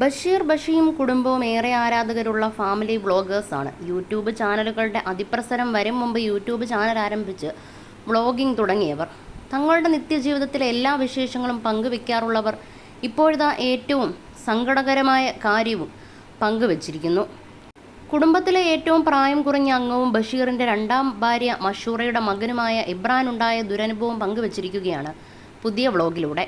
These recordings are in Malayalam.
ബഷീർ ബഷീം കുടുംബവും ഏറെ ആരാധകരുള്ള ഫാമിലി വ്ളോഗേഴ്സാണ്. യൂട്യൂബ് ചാനലുകളുടെ അതിപ്രസരം വരും മുമ്പ് യൂട്യൂബ് ചാനൽ ആരംഭിച്ച് വ്ളോഗിംഗ് തുടങ്ങിയവർ. തങ്ങളുടെ നിത്യജീവിതത്തിലെ എല്ലാ വിശേഷങ്ങളും പങ്കുവെക്കാറുള്ളവർ ഇപ്പോഴത്തെ ഏറ്റവും സങ്കടകരമായ കാര്യവും പങ്കുവച്ചിരിക്കുന്നു. കുടുംബത്തിലെ ഏറ്റവും പ്രായം കുറഞ്ഞ അംഗവും ബഷീറിന്റെ രണ്ടാം ഭാര്യ മഷൂറയുടെ മകനുമായ ഇബ്രാൻ ഉണ്ടായ ദുരനുഭവം പങ്കുവച്ചിരിക്കുകയാണ് പുതിയ വ്ളോഗിലൂടെ.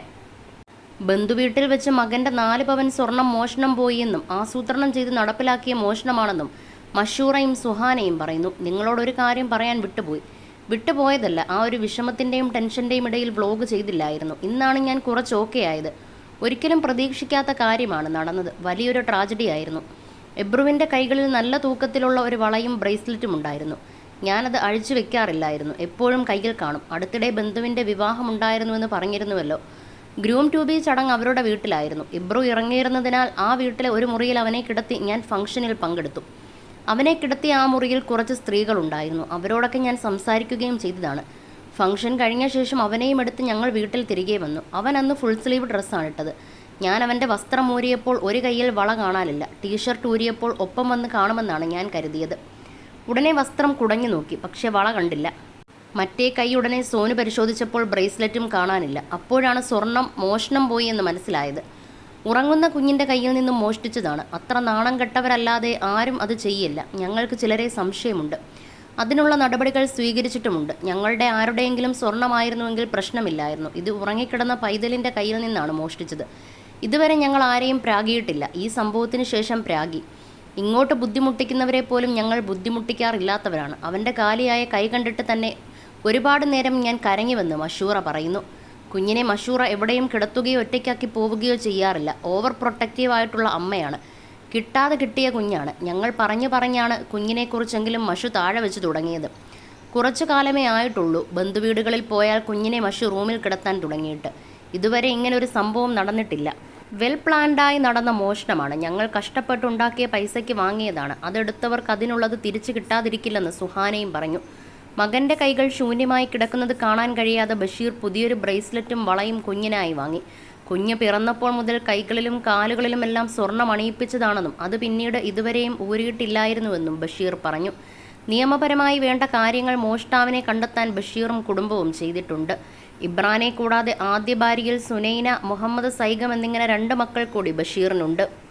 ബന്ധുവീട്ടിൽ വെച്ച് മകന്റെ നാല് പവൻ സ്വർണം മോഷണം പോയി എന്നും ആസൂത്രണം ചെയ്ത് നടപ്പിലാക്കിയ മോഷണമാണെന്നും മഷൂറയും സുഹാനയും പറയുന്നു. നിങ്ങളോടൊരു കാര്യം പറയാൻ വിട്ടുപോയി. വിട്ടുപോയതല്ല ആ ഒരു വിഷമത്തിന്റെയും ടെൻഷന്റെയും ഇടയിൽ വ്ലോഗ് ചെയ്തില്ലായിരുന്നു. ഇന്നാണ് ഞാൻ കുറച്ച് ഓക്കെ ആയത്. ഒരിക്കലും പ്രതീക്ഷിക്കാത്ത കാര്യമാണ് നടന്നത്. വലിയൊരു ട്രാജഡി ആയിരുന്നു. എബ്രുവിന്റെ കൈകളിൽ നല്ല തൂക്കത്തിലുള്ള ഒരു വളയും ബ്രേസ്ലെറ്റും ഉണ്ടായിരുന്നു. ഞാനത് അഴിച്ചു വെക്കാറില്ലായിരുന്നു. എപ്പോഴും കയ്യിൽ കാണും. അടുത്തിടെ ബന്ധുവിന്റെ വിവാഹമുണ്ടായിരുന്നുവെന്ന് പറഞ്ഞിരുന്നുവല്ലോ. ഗ്രൂം ടു ബി ചടങ്ങ് അവരുടെ വീട്ടിലായിരുന്നു. ഇബ്രു ഇറങ്ങിയിരുന്നതിനാൽ ആ വീട്ടിലെ ഒരു മുറിയിൽ അവനെ കിടത്തി ഞാൻ ഫംഗ്ഷനിൽ പങ്കെടുത്തു. അവനെ കിടത്തിയ ആ മുറിയിൽ കുറച്ച് സ്ത്രീകളുണ്ടായിരുന്നു. അവരോടൊക്കെ ഞാൻ സംസാരിക്കുകയും ചെയ്തതാണ്. ഫംഗ്ഷൻ കഴിഞ്ഞ ശേഷം അവനെയും എടുത്ത് ഞങ്ങൾ വീട്ടിൽ തിരികെ വന്നു. അവൻ അന്ന് ഫുൾ സ്ലീവ് ഡ്രസ്സാണ് ഇട്ടത്. ഞാൻ അവന്റെ വസ്ത്രം ഊരിയപ്പോൾ ഒരു കയ്യിൽ വള കാണാനില്ല. ടീഷർട്ട് ഊരിയപ്പോൾ ഒപ്പം വന്ന് കാണുമെന്നാണ് ഞാൻ കരുതിയത്. ഉടനെ വസ്ത്രം കുടഞ്ഞു നോക്കി. പക്ഷേ വള കണ്ടില്ല. മറ്റേ കൈ ഉടനെ സോനു പരിശോധിച്ചപ്പോൾ ബ്രേസ്ലെറ്റും കാണാനില്ല. അപ്പോഴാണ് സ്വർണം മോഷണം പോയി എന്ന് മനസ്സിലായത്. ഉറങ്ങുന്ന കുഞ്ഞിന്റെ കയ്യിൽ നിന്നും മോഷ്ടിച്ചതാണ്. അത്ര നാണം കെട്ടവരല്ലാതെ ആരും അത് ചെയ്യില്ല. ഞങ്ങൾക്ക് ചിലരെ സംശയമുണ്ട്. അതിനുള്ള നടപടികൾ സ്വീകരിച്ചിട്ടുമുണ്ട്. ഞങ്ങളുടെ ആരുടെയെങ്കിലും സ്വർണമായിരുന്നുവെങ്കിൽ പ്രശ്നമില്ലായിരുന്നു. ഇത് ഉറങ്ങിക്കിടന്ന പൈതലിന്റെ കയ്യിൽ നിന്നാണ് മോഷ്ടിച്ചത്. ഇതുവരെ ഞങ്ങൾ ആരെയും പ്രാഗിയിട്ടില്ല. ഈ സംഭവത്തിന് ശേഷം പ്രാഗി. ഇങ്ങോട്ട് ബുദ്ധിമുട്ടിക്കുന്നവരെ പോലും ഞങ്ങൾ ബുദ്ധിമുട്ടിക്കാറില്ലാത്തവരാണ്. അവന്റെ കാലിയായ കൈ കണ്ടിട്ട് തന്നെ ഒരുപാട് നേരം ഞാൻ കരങ്ങിവെന്ന് മഷൂറ പറയുന്നു. കുഞ്ഞിനെ മഷൂറ എവിടെയും കിടത്തുകയോ ഒറ്റയ്ക്കാക്കി പോവുകയോ ചെയ്യാറില്ല. ഓവർ പ്രൊട്ടക്റ്റീവ് ആയിട്ടുള്ള അമ്മയാണ്. കിട്ടാതെ കിട്ടിയ കുഞ്ഞാണ്. ഞങ്ങൾ പറഞ്ഞു പറഞ്ഞാണ് കുഞ്ഞിനെക്കുറിച്ചെങ്കിലും മഷു താഴെ വെച്ച് തുടങ്ങിയത്. കുറച്ചു കാലമേ ആയിട്ടുള്ളൂ ബന്ധുവീടുകളിൽ പോയാൽ കുഞ്ഞിനെ മഷു റൂമിൽ കിടത്താൻ തുടങ്ങിയിട്ട്. ഇതുവരെ ഇങ്ങനെ ഒരു സംഭവം നടന്നിട്ടില്ല. വെൽ പ്ലാൻഡായി നടന്ന മോഷണമാണ്. ഞങ്ങൾ കഷ്ടപ്പെട്ടുണ്ടാക്കിയ പൈസയ്ക്ക് വാങ്ങിയതാണ്. അതെടുത്തവർക്ക് അതിനുള്ളത് തിരിച്ചു കിട്ടാതിരിക്കില്ലെന്ന് സുഹാനയും പറഞ്ഞു. മകന്റെ കൈകൾ ശൂന്യമായി കിടക്കുന്നത് കാണാൻ കഴിയാതെ ബഷീർ പുതിയൊരു ബ്രേസ്ലെറ്റും വളയും കുഞ്ഞിനായി വാങ്ങി. കുഞ്ഞ് പിറന്നപ്പോൾ മുതൽ കൈകളിലും കാലുകളിലുമെല്ലാം സ്വർണം അണിയിപ്പിച്ചതാണെന്നും അത് പിന്നീട് ഇതുവരെയും ഊരിയിട്ടില്ലായിരുന്നുവെന്നും ബഷീർ പറഞ്ഞു. നിയമപരമായി വേണ്ട കാര്യങ്ങൾ മോഷ്ടാവിനെ കണ്ടെത്താൻ ബഷീറും കുടുംബവും ചെയ്തിട്ടുണ്ട്. ഇബ്രാനെ കൂടാതെ ആദ്യ ഭാര്യയിൽ സുനൈന മുഹമ്മദ് സൈഗം എന്നിങ്ങനെ രണ്ട് മക്കൾ കൂടി ബഷീറിനുണ്ട്.